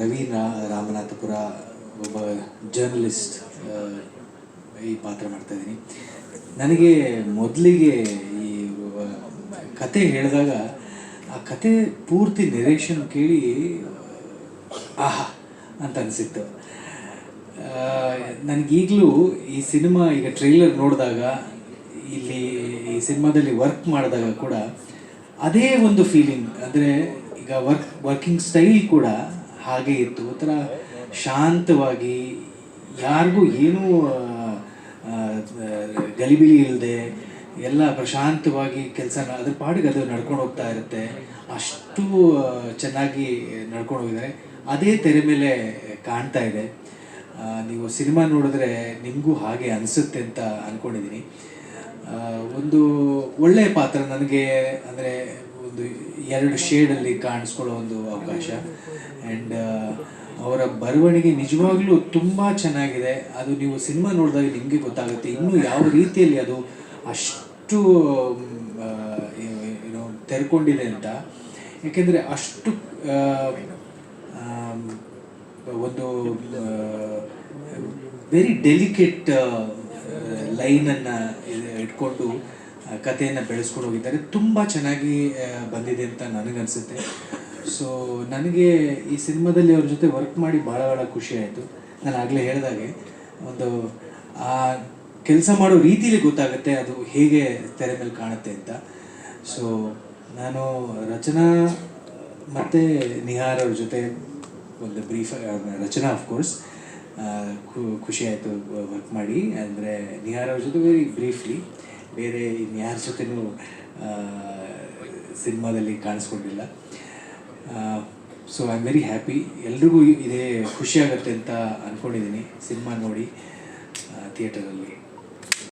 ರವಿ ರಾಮನಾಥಪುರ ಒಬ್ಬ ಜರ್ನಲಿಸ್ಟ್ ಈ ಪಾತ್ರ ಮಾಡ್ತಾಯಿದ್ದೀನಿ ನನಗೆ ಮೊದಲಿಗೆ ಈ ಕತೆ ಹೇಳಿದಾಗ ಆ ಕತೆ ಪೂರ್ತಿ ನೆರೇಷನ್ ಕೇಳಿ ಆಹಾ ಅಂತ ಅನಿಸಿತ್ತು. ನನಗೀಗಲೂ ಈ ಸಿನಿಮಾ ಈಗ ಟ್ರೈಲರ್ ನೋಡಿದಾಗ, ಇಲ್ಲಿ ಈ ಸಿನಿಮಾದಲ್ಲಿ ವರ್ಕ್ ಮಾಡಿದಾಗ ಕೂಡ ಅದೇ ಒಂದು ಫೀಲಿಂಗ್ ಅಂದರೆ ಈಗ ವರ್ಕ್ ವರ್ಕಿಂಗ್ ಸ್ಟೈಲ್ ಕೂಡ ಹಾಗೆ ಇತ್ತು. ಒಂಥರ ಶಾಂತವಾಗಿ ಯಾರಿಗೂ ಏನೂ ಗಲಿಬಿಲಿ ಇಲ್ಲದೆ ಎಲ್ಲ ಪ್ರಶಾಂತವಾಗಿ ಕೆಲಸ ಅದ್ರ ಪಾಡಿಗೆ ಅದು ನಡ್ಕೊಂಡು ಹೋಗ್ತಾ ಇರುತ್ತೆ. ಅಷ್ಟು ಚೆನ್ನಾಗಿ ನಡ್ಕೊಂಡು ಹೋಗಿದ್ದಾರೆ. ಅದೇ ತೆರೆ ಮೇಲೆ ಕಾಣ್ತಾ ಇದೆ. ನೀವು ಸಿನಿಮಾ ನೋಡಿದ್ರೆ ನಿಮಗೂ ಹಾಗೆ ಅನಿಸುತ್ತೆ ಅಂತ ಅಂದ್ಕೊಂಡಿದ್ದೀನಿ ಒಂದು ಒಳ್ಳೆಯ ಪಾತ್ರ ನನಗೆ, ಅಂದರೆ ಒಂದು ಎರಡು ಶೇಡಲ್ಲಿ ಕಾಣಿಸ್ಕೊಳ್ಳೋ ಒಂದು ಅವಕಾಶ. ಆ್ಯಂಡ್ ಅವರ ಬರವಣಿಗೆ ನಿಜವಾಗ್ಲೂ ತುಂಬ ಚೆನ್ನಾಗಿದೆ. ಅದು ನೀವು ಸಿನಿಮಾ ನೋಡಿದಾಗ ನಿಮಗೆ ಗೊತ್ತಾಗುತ್ತೆ. ಇನ್ನೂ ಯಾವ ರೀತಿಯಲ್ಲಿ ಅದು ಅಷ್ಟು ಏನೋ ತೆರ್ಕೊಂಡಿದೆ ಅಂತ. ಯಾಕೆಂದರೆ ಅಷ್ಟು ಒಂದು ವೆರಿ ಡೆಲಿಕೇಟ್ ಲೈನನ್ನು ಇಟ್ಕೊಂಡು ಕಥೆಯನ್ನು ಬೆಳೆಸ್ಕೊಂಡು ಹೋಗಿದ್ದಾರೆ. ತುಂಬ ಚೆನ್ನಾಗಿ ಬಂದಿದೆ ಅಂತ ನನಗನ್ಸುತ್ತೆ. ಸೊ ನನಗೆ ಈ ಸಿನಿಮಾದಲ್ಲಿ ಅವ್ರ ಜೊತೆ ವರ್ಕ್ ಮಾಡಿ ಭಾಳ ಭಾಳ ಖುಷಿ ಆಯಿತು. ನಾನು ಆಗಲೇ ಹೇಳಿದಾಗೆ, ಒಂದು, ಆ, ಕೆಲಸ ಮಾಡೋ ರೀತಿಯಲ್ಲಿ ಗೊತ್ತಾಗುತ್ತೆ ಅದು ಹೇಗೆ ತೆರೆ ಮೇಲೆ ಕಾಣುತ್ತೆ ಅಂತ. ಸೊ ನಾನು ರಚನಾ ಮತ್ತು ನಿಹಾರ್ ಅವ್ರ ಜೊತೆ ಒಂದು ಬ್ರೀಫ್ ರಚನಾ ಆಫ್ಕೋರ್ಸ್ ಖುಷಿ ಆಯಿತು ವರ್ಕ್ ಮಾಡಿ. ಅಂದರೆ ನಿಹಾರ್ ಅವ್ರ ಜೊತೆ ವೆರಿ ಬ್ರೀಫ್ಲಿ ಬೇರೆ ಇನ್ಯಾರ ಜೊತೆನೂ ಸಿನಿಮಾದಲ್ಲಿ ಕಾಣಿಸ್ಕೊಂಡಿಲ್ಲ. So I am very happy ಎಲ್ರಿಗೂ ಇದೇ ಖುಷಿ ಆಗುತ್ತೆ ಅಂತ ಅಂದ್ಕೊಂಡಿದ್ದೀನಿ ಸಿನಿಮಾ ನೋಡಿ ಥಿಯೇಟರಲ್ಲಿ